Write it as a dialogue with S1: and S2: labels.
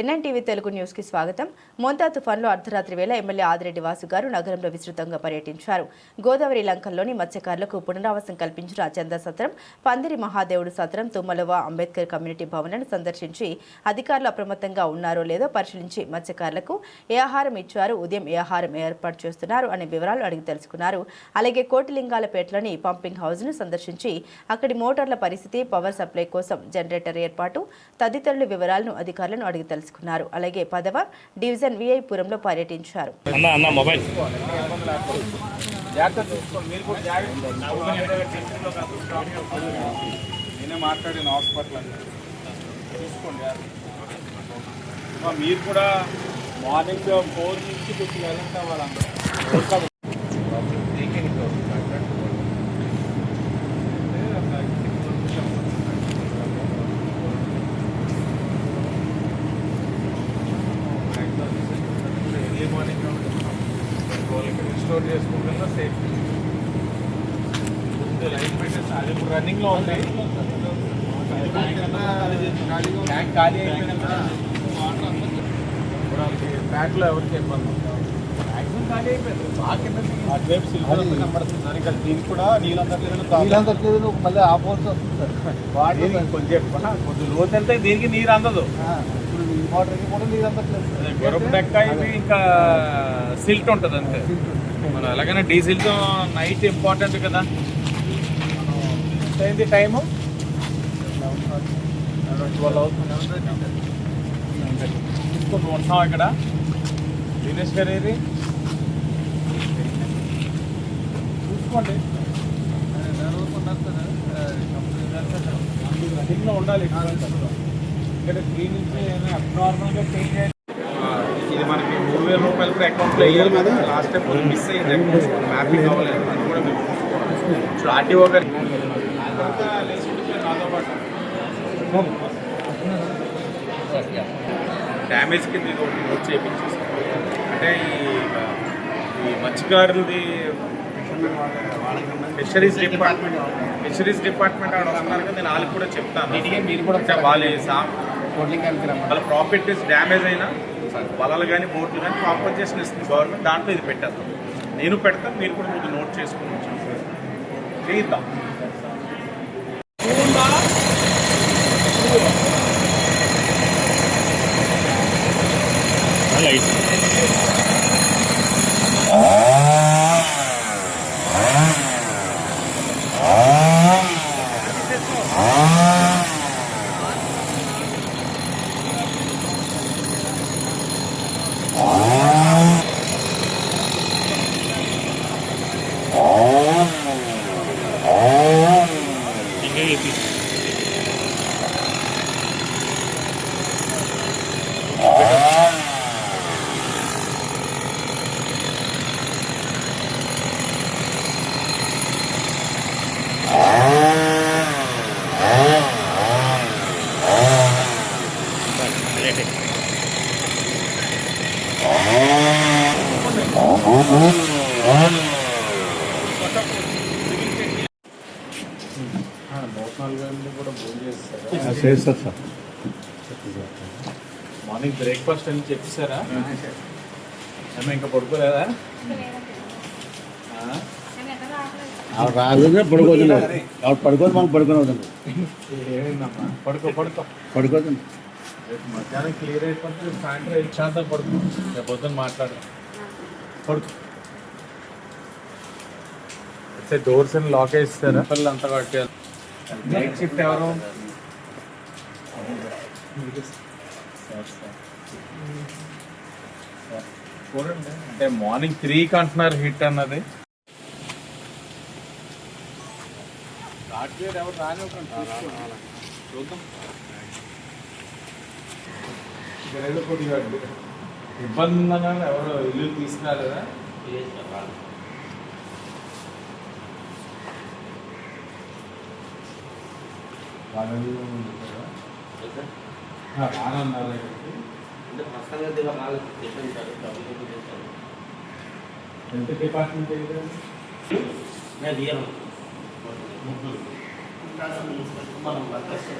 S1: NNTV Telugu న్యూస్కి స్వాగతం. మొంతా తుఫాన్లో అర్ధరాత్రి వేళ ఎమ్మెల్యే ఆదిరెడ్డి వాసు గారు నగరంలో విస్తృతంగా పర్యటించారు. గోదావరి లంకల్లోని మత్స్యకారులకు పునరావాసం కల్పించిన చందా సత్రం పందిరి మహాదేవుడు సత్రం తుమ్మలవ అంబేద్కర్ కమ్యూనిటీ భవన్లను సందర్శించి అధికారులు అప్రమత్తంగా ఉన్నారో లేదో పరిశీలించి మత్స్యకారులకు ఏ ఆహారం ఇచ్చారు ఉదయం ఏ ఆహారం ఏర్పాటు చేస్తున్నారు అనే వివరాలు అడిగి తెలుసుకున్నారు. అలాగే కోటిలింగాలపేటలోని పంపింగ్ హౌస్ను సందర్శించి అక్కడి మోటార్ల పరిస్థితి పవర్ సప్లై కోసం జనరేటర్ ఏర్పాటు తదితరుల వివరాలను అధికారులను అడిగి తెలుసుకున్నారు అలాగే పదవ డివిజన్ విఐపురంలో పర్యటించారు.
S2: అన్న అన్న మొబైల్.
S3: నేనే మాట్లాడిన హాస్పిటల్ అంటే చూసుకోండి అమ్మా, మీరు కూడా మార్నింగ్ ఫోర్ నుంచి ఫిఫ్టీ వెళ్ళంతా వాళ్ళందరూ. చేసుకుంటున్నా సేఫ్ లైన్ పెట్టేసి అది ఇప్పుడు రన్నింగ్లో ఉంది. ట్యాంక్ ఖాళీ అయిపోయిందా ఇప్పుడు వాళ్ళకి ట్యాంక్లో ఎవరికి ఇబ్బంది మ్యాక్సిమం ఖాళీ అయిపోయింది. బాగా కింద అటువైపు సిల్వర్ అంతా కనబడుతుంది. సార్ ఇంకా దీనికి కూడా
S4: మళ్ళీ ఆపోవాల్సి వస్తుంది సార్. వాటర్
S3: కొంచెం కొంచెం లోతు వెళ్తే దీనికి నీరు అందదు.
S4: కూడా
S3: గొరపు డెక్క ఇవి ఇంకా సిల్ట్ ఉంటుంది అంతే. మనం ఎలాగైనా డీజిల్తో నైట్ ఇంపార్టెంట్ కదా. అయింది టైము? ట్వెల్వ్ అవుతుంది. ఉంటున్నాం ఇక్కడ. దినేష్ గారు ఏది? చూసుకోండి. రన్నింగ్లో ఉండాలి. ఇక్కడ క్లీనింగ్ అబ్నార్మల్గా చేంజ్ వేల రూపాయలు కూడా అకౌంట్లో వేయాలి కదా లాస్ట్ టైం కొంచెం మిస్ అయ్యింది అకౌంట్ మ్యాపింగ్ అవ్వలేదు అది కూడా మేము ఇప్పుడు ఆర్టీఓ గారు డ్యామేజ్ కింద ఇది ఒకటి నోట్ చేయించేసి అంటే ఈ ఈ మత్స్యకారులది ఫిషరీస్ డిపార్ట్మెంట్ ఫిషరీస్ డిపార్ట్మెంట్ ఆడ వస్తున్నారు కదా నేను వాళ్ళకి కూడా చెప్తాను. మీరు కూడా వాళ్ళ వాళ్ళ ప్రాపర్టీస్ డ్యామేజ్ అయినా వలలు కానీ బోట్లు కానీ కాంపన్సేషన్ ఇస్తుంది గవర్నమెంట్ దాంట్లో ఇది పెట్టేస్తాం. నేను పెడతాను మీరు కూడా ముందు నోట్ చేసుకుని చేద్దాం
S2: లైట్ ఇంకా చెప్పి
S3: చేస్తారు
S4: చేస్తారు సార్.
S3: మార్నింగ్ బ్రేక్ఫాస్ట్ అని చెప్పేశారా? ఏమో ఇంకా పడుకోలేదా?
S4: రాగానే పడుకోదండి పడుకోదు మనం పడుకునే వదండి
S3: ఏమైందమ్మా? పడుకో పడుకో.
S4: పడుకోదండి
S3: రేపు మధ్యాహ్నం క్లియర్ అయిపోతే సాయంత్రం ఇచ్చాంతా పడుకో రేపు పొద్దున్న మాట్లాడు పడుకో. అయితే డోర్స్ అని లాక్ వేస్తారా పిల్లలు అంతా కట్టారు నైట్ షిఫ్ట్ ఎవరు? చూడండి. అంటే మార్నింగ్ త్రీకి అంటున్నారు హిట్ అన్నది. ఎవరు రానివ్వకండి. చూద్దాం. ఇక్కడ ఏదో కొద్దిగా ఇబ్బంది ఉందన్నా ఎవరు ఇల్లు తీసుకురాలేదా వాళ్ళ ఇల్లు ఉంది కదా? ఆ, రానన్నారు ఇక్కడికి. ఎంత డిపార్ట్మెంట్ అయితే ముగ్గురు
S5: మనం వర్కర్స్